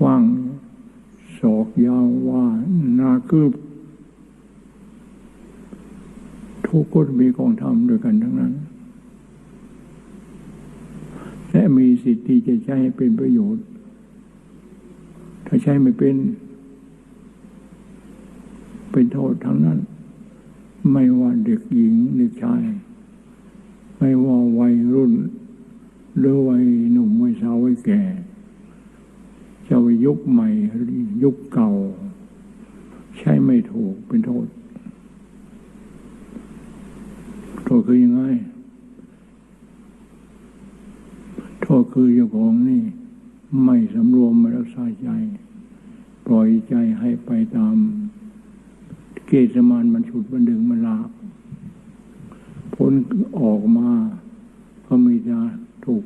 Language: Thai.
ฟังศอกยาวว่านาคืบทุกข์ก็มีกองทำด้วยกันทั้งนั้น และมีสิทธิ์ที่จะใช้ให้เป็นประโยชน์ ถ้าใช้ไม่เป็น เป็นโทษทั้งนั้น ไม่ว่าเด็กหญิงเด็กชาย ไม่ว่าวัยรุ่น หรือวัยหนุ่มวัยสาววัยแก่ จะวัยยุคใหม่ ยุคเก่า ใช้ไม่ถูกเป็นโทษ โทษคือยังไง โทษคือเจ้าของนี่ ไม่สำรวมไม่รักษาใจ ปล่อยใจให้ไปตาม เกสมานมันฉุดมันดึงมันลากผลออกมา ก็มีจะถูก